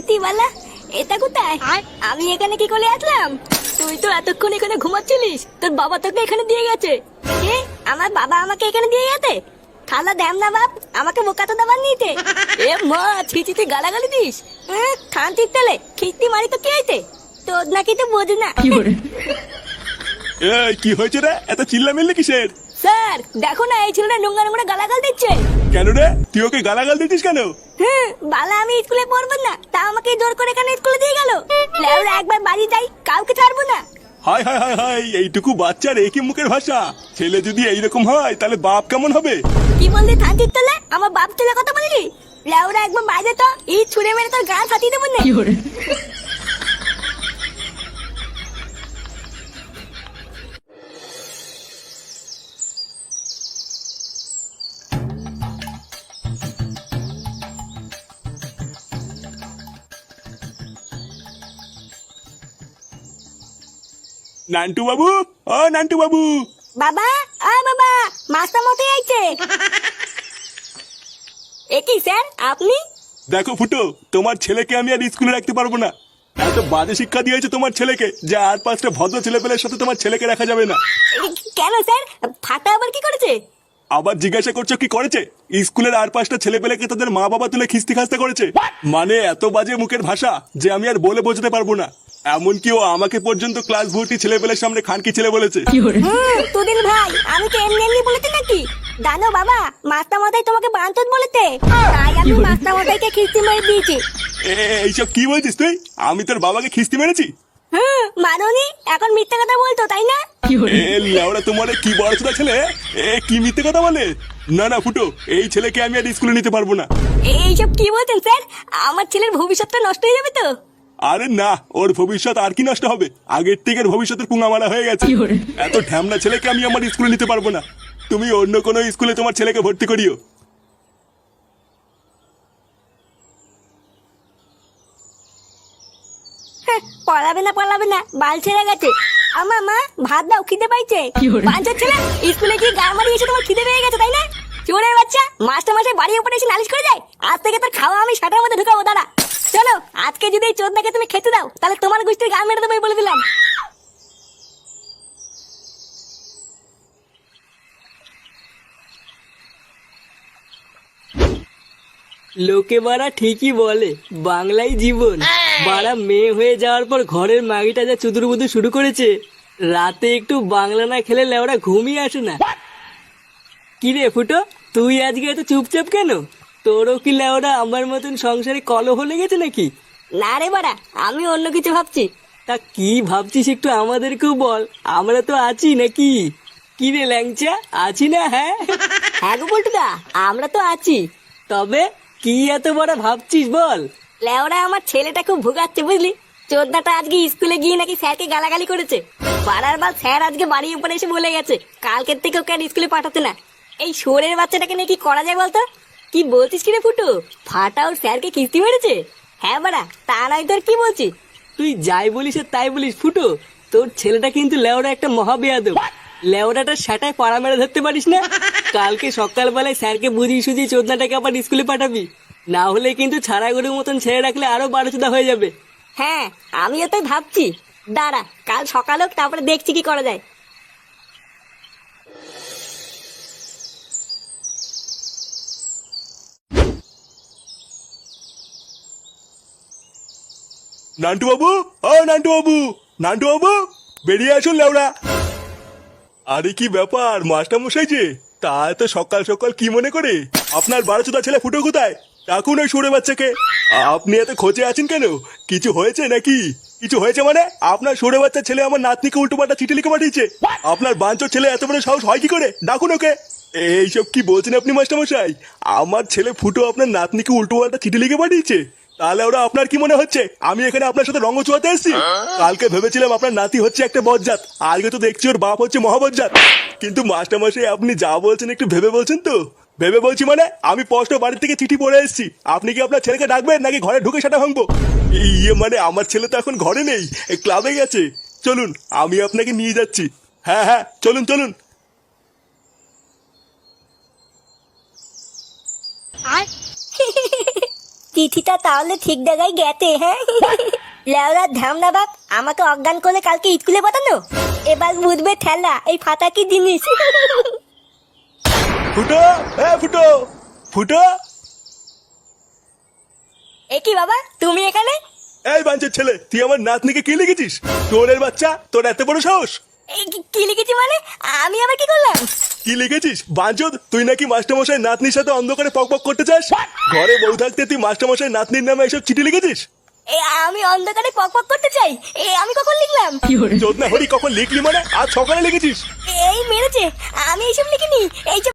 এতি বালা? এটা কোথায়? আমি এখানে কি করে আসলাম? তুই তো এতক্ষণ এখানে ঘুমাচ্ছিলিস। তোর বাবা তোকে এখানে দিয়ে গেছে। কে? আমার বাবা আমাকে এখানে দিয়ে গেছে? খালা দেম না বাপ আমাকে বোকা তো দাবার নিতে। এ মা ছিচিতে গালাগালি দিস। হ্যাঁ তেলে খিস্তি মারি তো কে হইতে তোর নাকি তো বোঝ না এই কি হয়েছে রে? এত চিল্লা মিল্লি কিসের? স্যার দেখো না এই ছেলেটা নোংরা নোংরা গালাগাল দিচ্ছে। কেন রে? তুই ওকে গালাগাল দিতিস কেন? হুম বালা আমি স্কুলে পড়ব না তা আমাকে জোর করে এখানে স্কুলে দিয়ে গেল? লেওরা একবার বাড়ি যাই কাউকে ছাড়বো না। হাই হাই হাই হাই এইটুকু বাচ্চার একই মুখের ভাষা। ছেলে যদি এইরকম হয় তাহলে বাপ কেমন হবে? কি বললি থানচির তলে? আমার বাপ তুলে কথা বললি? লেওরা একবার বাইরে তো এই ছুড়ে মেরে তোর গান ফাটিয়ে দেবো না। নান্টু বাবু ও নান্টু বাবু। বাবা আ বাবা মাস্টার মতো আইছে। এ কি স্যার আপনি? দেখো ফুটো তোমার ছেলেকে আমি আর স্কুলে রাখতে পারব না। এত বাজে শিক্ষা দিয়েছে তোমার ছেলেকে যে আর পাঁচটা ভদ্র ছেলেপেলের সাথে তোমার ছেলেকে রাখা যাবে না। কেন স্যার? ফাটা আবার কি করেছে? আবার জিজ্ঞাসা করছ কি করেছে? স্কুলের আর পাঁচটা ছেলেপেলেকে তাদের মা বাবা তুলে খিস্তি খাস্তা করেছে মানে এত বাজে মুখের ভাষা যে আমি আর বলে বোঝাতে পারব না। এমনকি ও আমাকে পর্যন্ত ক্লাস ভর্তি ছেলেপেলের সামনে খানকি ছেলে বলেছে। তুদিন ভাই আমি তো এমনি এমনি বলেছি নাকি? জানো বাবা মাস্টার মশাই তোমাকে বাঞ্চত বলেছে। তাই আমি মাস্টার মশাইকে খিস্তি মেরে দিয়েছি। এ, এইসব কি বলছিস তুই? আমি তোর বাবাকে খিস্তি মেরেছি? মাননি এখন মিথ্যে কথা বলতো তাই না? এ লেওড়া তোমার কি বড় ছোটা ছেলে? এ কি মিথ্যে কথা বলে? না না ফুটো এই ছেলেকে আমি আর স্কুলে নিতে পারব না। এইসব কি বলছেন স্যার? আমার ছেলের ভবিষ্যৎটা নষ্ট হয়ে যাবে তো? আরে না ওর ভবিষ্যৎ আর কি নষ্ট হবে? আগের থেকে ভবিষ্যতের পুঙা মারা হয়ে গেছে। এত ঢ্যামনা ছেলেকে আমি আমার স্কুলে নিতে পারব না। তুমি অন্য কোনো স্কুলে তোমার ছেলেকে ভর্তি করিও। পড়াবে না পড়াবে না বাল ছেড়ে গেছে। আমার মা ভাত দাও খিদে পাইছে। বাঞ্চার ছেলে স্কুলে গিয়ে গা মারি এসে তোমার খিদে পেয়ে গেছে তাই না? চোরের বাচ্চা মাস্টার মাসে বাড়ির উপরে এসে নালিশ করে যায়। আজ থেকে তোর খাওয়া আমি সাটার মধ্যে ঢুকাবো দাঁড়া চলো আজকে যদি এই চোদনাকে তুমি খেতে দাও তাহলে তোমার গোষ্ঠীর গা মেরে দেবো বলে দিলাম। লোকে বাড়া ঠিকই বলে বাংলাই জীবন। বাড়া মেয়ে হয়ে যাওয়ার পর ঘরের মাগিটা যা চুদুর বুদু শুরু করেছে রাতে একটু বাংলা না খেলে লেওরা ঘুমিয়ে আসে না। কি রে ফুটো তুই আজকে এত চুপচাপ কেন? তোরও কি লেওরা? আমার মতন সংসারে কলহ লেগেছে নাকি? না রে বাড়া আমি অন্য কিছু ভাবছি। তা কি ভাবছিস একটু আমাদেরকেও বল। আমরা তো আছি নাকি? কি রে ল্যাংচা আছি না হ্যাঁ? হ্যাঁ গো পল্টুদা আমরা তো আছি। তবে কি এত বড় ভাবছিস বল? লেওরা আমার ছেলেটা খুব ভুগাচ্ছে বুঝলি? চোদ্দাটা আজকে স্কুলে গিয়ে নাকি স্যারকে গালাগালি করেছে। পাড়ার বার স্যার আজকে বাড়ির উপরে এসে বলে গেছে কালকের থেকে ওকে আর স্কুলে পাঠাতে না। এই শোরের বাচ্চাটাকে নিয়ে কি করা যায় বলতো? কি বলছিস কি রে ফুটু? ফাটা ওর স্যারকে কিস্তি মেরেছে? হ্যাঁ বাড়া তা নয় তোর কি বলছিস তুই যাই বলিস আর তাই বলিস ফুটো। তোর ছেলেটা কিন্তু লেওড়া একটা মহাবেয়াদব। লেওড়াটা সেটাই পাড়া মেরে ধরতে পারিস না? কালকে সকালবেলায় স্যারকে বুঝিয়ে সুঝিয়ে চোদনাটাকে আবার স্কুলে পাঠাবি। না হলে কিন্তু ছাড়া গরুর মতন ছেড়ে রাখলে আরও বারো চোদা হয়ে যাবে। হ্যাঁ আমিও তাই ভাবছি। দাঁড়া কাল সকাল হোক তারপরে দেখছি কি করা যায়। নান্টু বাবু ও নান্টু বাবু নান্টু বাবু বেরিয়ে আসুন লেওড়া। আরে কি ব্যাপার মাস্টার মশাই যে, তা এত সকাল সকাল কি মনে করে? আপনার বারো চোদা ছেলে ফুটো কোথায়? ডাকুন ওই সরে বাচ্চাকে। আপনি এত খোঁজে আছেন কেন? কিছু হয়েছে নাকি? কিছু হয়েছে মানে? আপনার সরে বাচ্চা ছেলে আমার নাতনিকে উল্টো পাল্টা চিঠি লিখে পাঠিয়েছে। আপনার বাঞ্চর ছেলে এত বড় সাহস হয় কি করে? ডাকুন ওকে। এইসব কি বলছেন আপনি মাস্টার মশাই আমার ছেলে ফুটো আপনার নাতনিকে উল্টো পাল্টা চিঠি লিখে পাঠিয়েছে। তাহলে ওরা আপনার কি মনে হচ্ছে? আমি এখানে আপনার সাথে রঙ চুয়াতে এসেছি। কালকে ভেবেছিলাম আপনার নাতি হচ্ছে একটা বজ্জাত। আজকে তো দেখছি ওর বাপ হচ্ছে মহাবজ্জাত। কিন্তু মাস্টার মশাই আপনি যা বলছেন একটু ভেবে বলছেন তো? ভেবে বলছি মানে আমি স্পষ্ট বাড়ি থেকে চিঠি পড়ে এসেছি। আপনি কি আপনার ছেলেকে ডাকবেন নাকি ঘরে ঢুকে সেটা ভাঙবো? ইয়ে মানে আমার ছেলে তো এখন ঘরে নেই এ ক্লাবে গেছে। চলুন আমি আপনাকে নিয়ে যাচ্ছি। হ্যাঁ হ্যাঁ চলুন চলুন। চিঠিটা তাহলে ঠিক জায়গায় গেছে হ্যাঁ? লেওরা ধ্যামনা বাপ আমাকে অজ্ঞান করে কালকে স্কুলে পাঠানো? এবার বুঝবে ঠেলা এই ফাটা কি জিনিস? ফুটো এ ফুটো ফুটো। এ কি বাবা তুমি এখানে? এই বাঞ্চের ছেলে তুই আমার নাতনিকে কি লিখেছিস? তোরের বাচ্চা তোর এত বড় সাহস? কি- কি লিখেছি মানে? আমি আবার কি করলাম? কি লিখেছিস? বাঞ্চদ তুই নাকি মাস্টারমশাই নাতনির সাথে অন্ধকারে পক পক করতে চাস? ঘরে বউ থাকতে তুই মাস্টারমশাই নাতনির নামে এসব চিঠি লিখেছিস? এ আমি অন্ধকারে পক পক করতে চাই। এ আমি কখন লিখলাম? যোদনা হরি কখন লিখলি মানে? আজ সকালে লিখেছিস? এই মেরেছে। আমি এইসব লিখিনি। এইসব